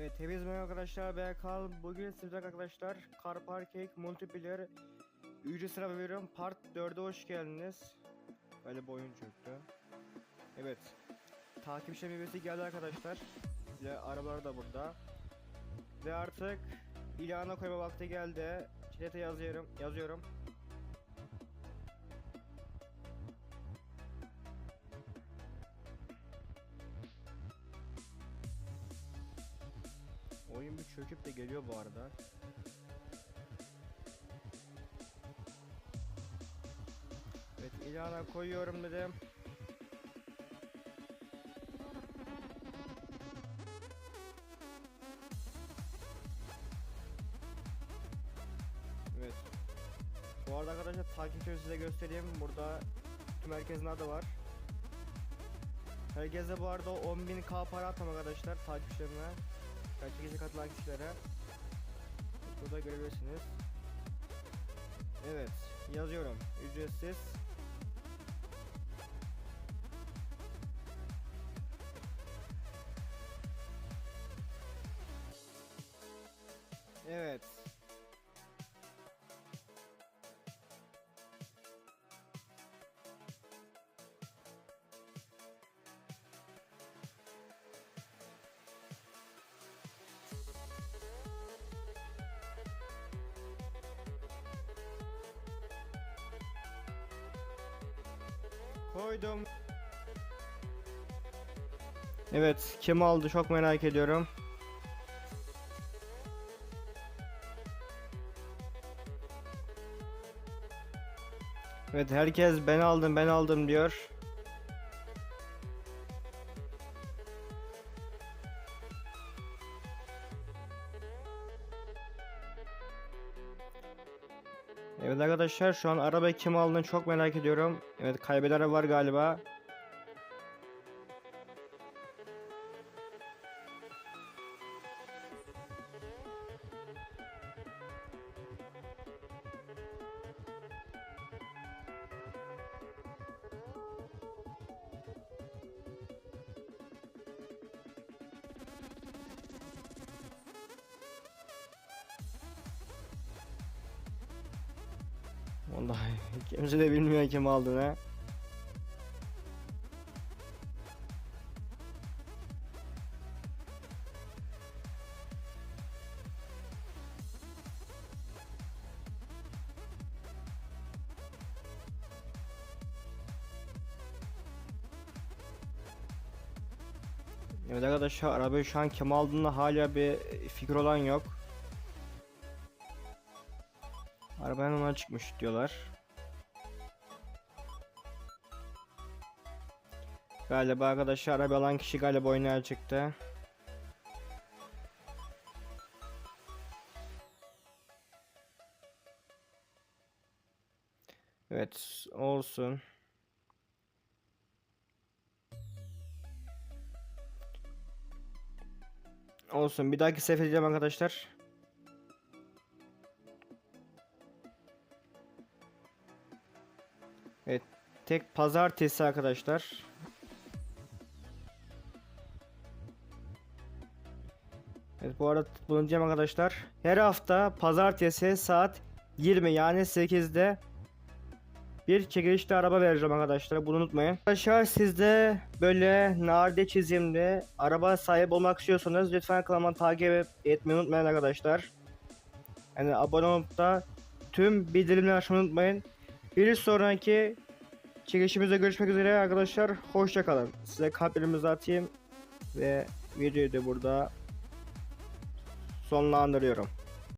Evet hepiniz merhaba arkadaşlar ben Kal. Bugün sizlerle arkadaşlar Car Park Multiplayer Ücret sıra veriyorum. Part 4'e hoş geldiniz. Böyle bir oyun çöktü. Evet. Takipçi meyvesi geldi arkadaşlar. Ve arabalar da burada. Ve artık ilana koyma vakti geldi. Çilete yazıyorum. Yazıyorum. Oyun bir çöküp de geliyor bu arada. Evet ilana koyuyorum dedim. Evet. Bu arada arkadaşlar takipçileri size göstereyim. Burada tüm herkesin adı var. Herkese bu arada 10.000k para atmam arkadaşlar takipçilerime. Ben çekişe katılan kişilere. Burada görebilirsiniz. Evet yazıyorum. Ücretsiz. Evet. Koydum. Evet, kim aldı çok merak ediyorum. Evet, herkes ben aldım, ben aldım diyor. Evet arkadaşlar şu an arabayı kim aldığını çok merak ediyorum. Evet kaybeden var galiba. Vallahi kimse de bilmiyor kim aldığını. Evet arkadaşlar arabayı şu an kim aldığında hala bir fikir olan yok. Arabanın ona çıkmış diyorlar. Galiba arkadaşlar araba alan kişi galiba oynaya çıktı. Evet olsun. Olsun bir dahaki sefer arkadaşlar. Evet tek pazartesi arkadaşlar. Evet bu arada bulunacağım arkadaşlar. Her hafta pazartesi saat 20 yani 8'de bir çekilişli araba vereceğim arkadaşlar. Bunu unutmayın. Arkadaşlar siz de böyle narde çizimli araba sahip olmak istiyorsanız lütfen kanalıma takip etmeyi unutmayın arkadaşlar. Yani abone olup da tüm bildirimleri açmayı unutmayın. Bir sonraki çekilişimizde görüşmek üzere arkadaşlar. Hoşçakalın. Size kalplerimizi atayım ve videoyu da burada sonlandırıyorum.